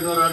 இன்னொரு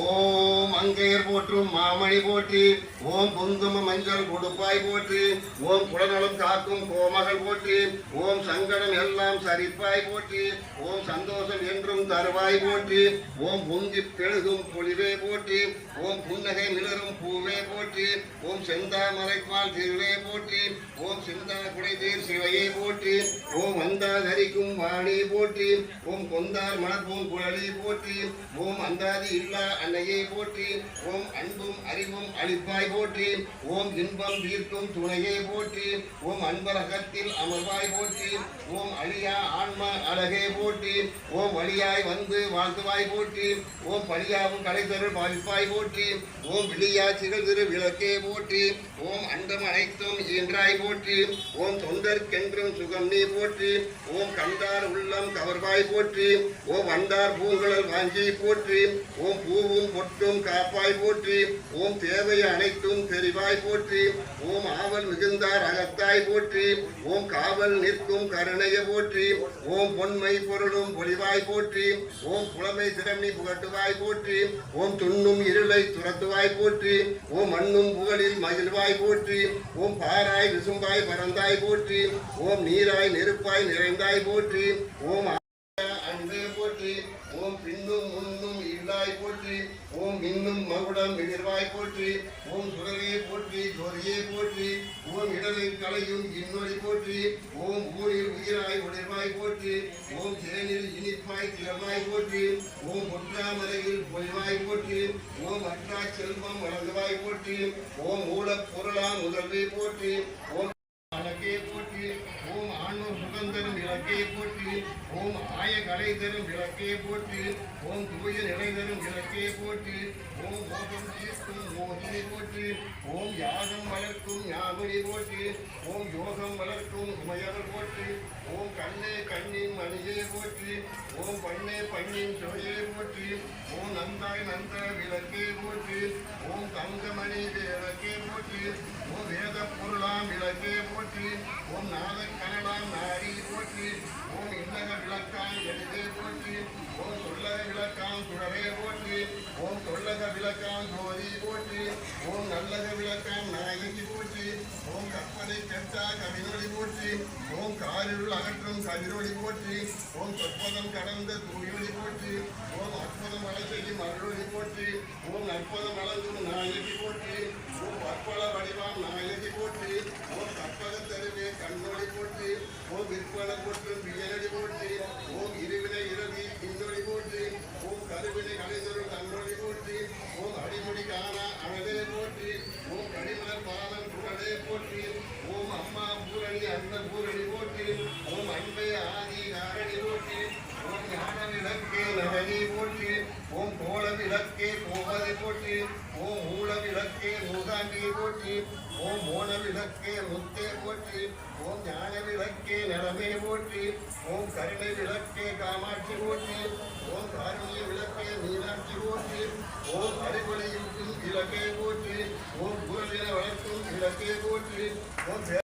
ஓம் அங்கையர் போற்றும் மாமணி போற்றி ஓம் குங்கும மஞ்சள் கொடுப்பாய் போற்றி ஓம் குலநலம் காக்கும் கோமகள் போற்றி ஓம் சங்கடம் எல்லாம் சரிப்பாய் போற்றி ஓம் சந்தோஷம் என்றும் தருவாய் போற்றி ஓம் பொங்கி பெழுகும் பொழிவே போற்றி ஓம் புன்னகை மிளரும் பூவே போற்றி ஓம் செந்தாமரைப்பால் திருவே போற்றி ஓம் சிந்தா குடைதீர் சிவையை போற்றி ஓம் வந்தா தரிக்கும் வாணி போற்றி ஓம் கொந்தார் மணப்பூம் குழலி போற்றி ஓம் அந்தாதி இல்லா அன்னையை போற்றி ஓம் அன்பும் அறிவும் அளிப்பாய் போற்றி ஓம் இன்பம் தீர்க்கும் துணையை போற்றி ஓம் அன்பரகத்தில் அமர்வாய் போற்றி ஓம் அழியா ஆன்மா அழகே போற்றி ஓம் வழியாய் வந்து வாழ்த்துவாய் போற்றி ஓம் பழியாவும் கலைத்தரு பாதிப்பாய் போற்றி ஓம் விழியா சிறு திரு விளக்கே போற்றி ஓம் அண்டம் அனைத்தும் ஈன்றாய் போற்றி ஓம் தொண்டர்க்கென்றும் சுகம் நீ போற்றி ஓம் கண்டார் உள்ளம் கவர்வாய் போற்றி ஓம் வந்தார் பூங்குழல் வாங்கி போற்றி ஓம் பூவும் பொட்டும் காப்பாய் போற்றி ஓம் தேவை அனைத்தும் தெரிவாய் போற்றி. ஓம் ஆவல் மிகுந்தார் அகத்தாய் போற்றி. ஓம் காவல் நிற்கும் கருணைய போற்றி. ஓம் பொன்மை பொருளும் பொலிவாய் போற்றி. ஓம் புலமை திறமை புகட்டுவாய் போற்றி. ஓம் துண்ணும் இருளை துரத்துவாய் போற்றி. ஓம் மண்ணும் புகழில் மகிழ்வாய் போற்றி. ஓம் பாராய் விசும்பாய் பறந்தாய் போற்றி. ஓம் நீராய் நெருப்பாய் நிறைந்தாய் போற்றி. ஓம் அன்பே போற்றி ஓம் பின்னும் முன்னும் இல்லாய் போற்றி ஓம் இன்னும் மகுடம் எதிர்வாய் போற்றி ஓம் சுடரே போற்றி ஜோதியே போற்றி ஓம் இடலில் கலையும் இன்னொடி போற்றி ஓம் ஊரில் உயிராய் உடைவாய் போற்றி ஓம் தேனில் இனிப்பாய் திறமாய் போற்றி ஓம் ஒற்றாமலையில் பொய்வாய் போற்றி ஓம் அற்றா செல்வம் வழங்குவாய் போற்றி ஓம் மூலப் பொருளாம் முதல்வே போற்றி ஓம் அழகே போற்றி ஓம் ஆன்ம சுதந்திரம் விளக்கே போற்றி ஓம் ஆய கலை தரும் விளக்கே போற்றி ஓம் தூய நிலை தரும் விளக்கே போற்றி ஓம் ஓகம் தீர்க்கும் மோகினி போற்றி ஓம் யாகம் வளர்க்கும் ஞாபகி போற்றி ஓம் யோகம் வளர்க்கும் உமையவர் போற்றி ஓம் கண்ணே கண்ணின் மணியே போற்றி ஓம் பண்ணே பண்ணின் சுவையே போற்றி ஓம் நந்தாய் நந்த விளக்கே போற்றி ஓம் தங்கமணி விளக்கே போற்றி ஓம் வேத பொருளாம் விளக்காம் சுடரே ஓம் தொல்லக விளக்காம் கோதி போட்டு ஓம் நல்லக விளக்காம் நாயகி போட்டு ஓம் கற்பனை கெட்டா கவினொளி போட்டு ஓம் காரிருள் அகற்றும் கதிரொளி போட்டு ஓம் சொற்பதம் கடந்த தூயொளி போட்டு ஓம் அற்புதம் வளர்ச்சி செய்யும் போட்டு ஓம் அற்புதம் வளர்ந்தும் நாயகி போற்றி ஓம் பற்பல வடிவாம் நாயகி போற்றி ஓம் கற்பக தெருவே கண்ணொளி போற்றி ஓம் விற்பன போற்றும் வியனடி போற்றி ஓம் இருவினை இரவி இந்தொளி போற்றி ஓம் கருவினை கலைதொரு தன்னொளி போற்றி ஓம் அடிமுடி காணா அழகே போற்றி ஓம் கடிமலர் பாலன் குரலே போற்றி ஓம் அம்மா பூரணி அந்த பூரணி போற்றி ஓம் அன்பே ஆதி காரணி போற்றி ஓம் ஞான விளக்கே நகரி போற்றி ஓம் கோல விளக்கே கோபதை போற்றி ஓம் மூல விளக்கே மூதாண்டி போற்றி ஓம் மோன விளக்கே முத்தே போற்றி ஓம் ஞான விளக்கே நிலமே போற்றி ஓம் கருணை விளக்கே காமாட்சி போற்றி ஓம் காரணிய விளக்கே மீனாட்சி போற்றி ஓம் அறிவொளியூட்டும் இலக்கே போற்றி ஓம் குரலின வளர்க்கும் இலக்கே போற்றி ஓம்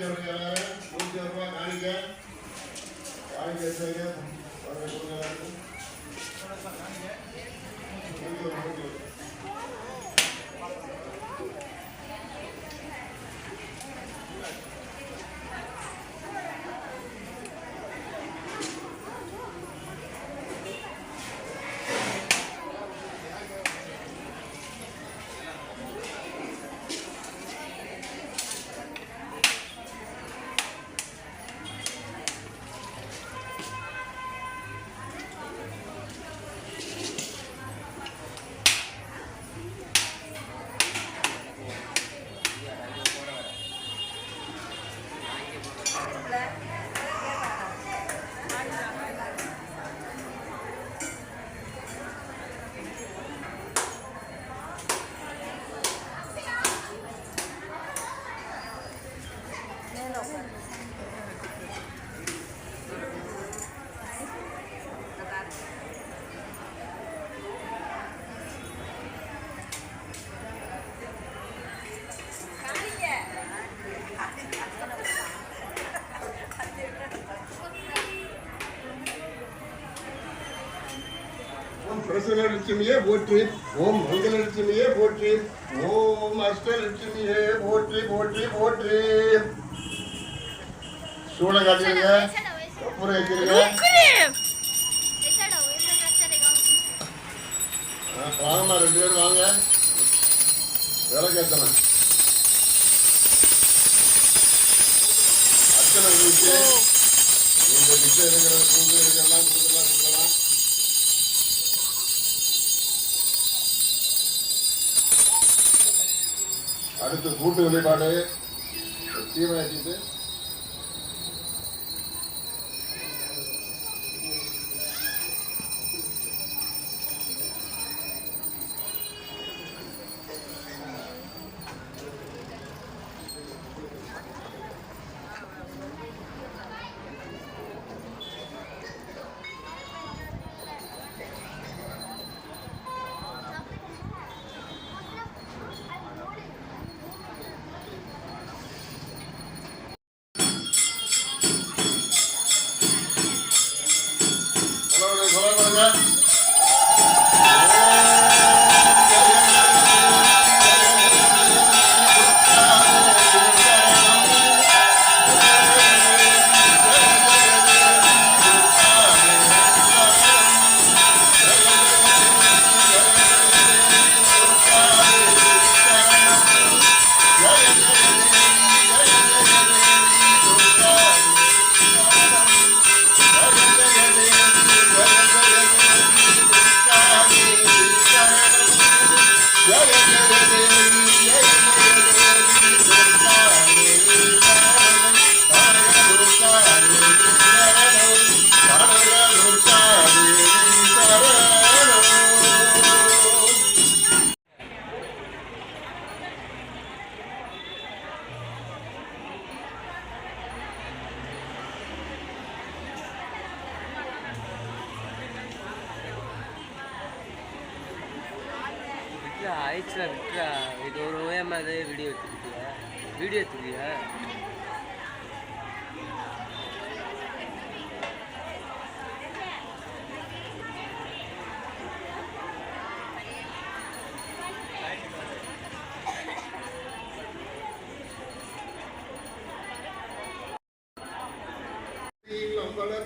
காணிக்கிறவங்க எல்லாரும் நூற்றி ரூபாய் காணிக்க காணிக்க பிரசனலட்சுமியே போற்றி. ஓம் மங்களலட்சுமியே போற்றி. ஓம் அஷ்டலட்சுமியே போற்றி போற்றி போற்றி. சூளை காட்டுங்க கப்புரை வைக்கிறீங்க வாங்கம்மா ரெண்டு பேரும் வாங்க. விளக்கேத்தணும். அர்ச்சனை குளிச்சு இந்த மிச்சம் இருக்கிற பூஜை இதெல்லாம் கொடுக்கலாம் கொடுக்கலாம். அடுத்து கூட்டு வழிபாடு தீவனத்திட்டு விட்ரா ஆயிடுச்சுடா விட்ரா இது ஒரு ஓயமாக அதே வீடியோ எடுத்துக்கிட்டியா? வீடியோ எடுத்துக்கியா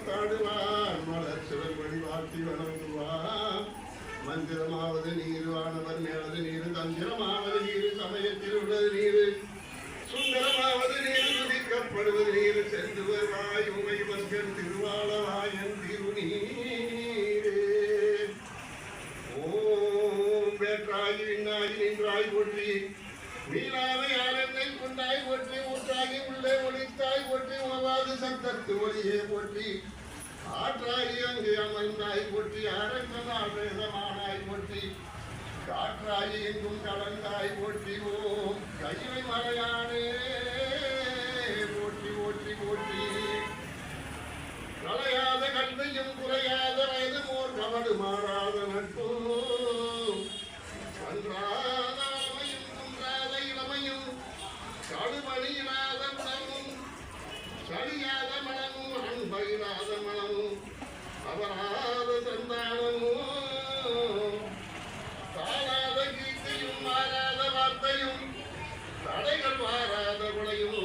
தாடுவார் மலர் சிவன் வாழ்த்தி வணங்குவான் மந்திரமாவது நீர் வானவர் மேலது நீர் தந்திரமாவது நீர் சமயத்தில் உள்ளது நீர். சுந்தரமாவது நீர் துதிக்கப்படுவது நீர் சென்று வருவாய் உமை வர்கள் திருவாளவாயன் திருநீரே. ஓம் வேற்றாகி விண்ணாகி நின்றாய் ஒற்றி. நீலாவை ஆரண்டை கொண்டாய் ஒற்றி. ஊற்றாகி உள்ளே ஒளித்தாய் ஒற்றி. உணவாது சத்தத்து ஒளியே ஒற்றி. ஆற்றாகி அங்கு அமர்ந்தாய் போற்றி அரங்கனால் போற்றி காற்றாகி எங்கும் கலந்தாய் போற்றி ஓம் கைவை மலையானே போற்றி போற்றி போற்றி கலையாத கல்வியும் குறையாத வயது ஓர் கவடு மாறாத நட்பும் அன்றாத அளமையும் குன்றாத இளமையும் கடுமணியிலாத மனமும் சரியாத மனமும் அன்பயிலாத மனமும். அவராத சந்தானமோ தாழாத கீர்த்தியும் மாறாத வார்த்தையும் தடைகள் மாறாத குலையும்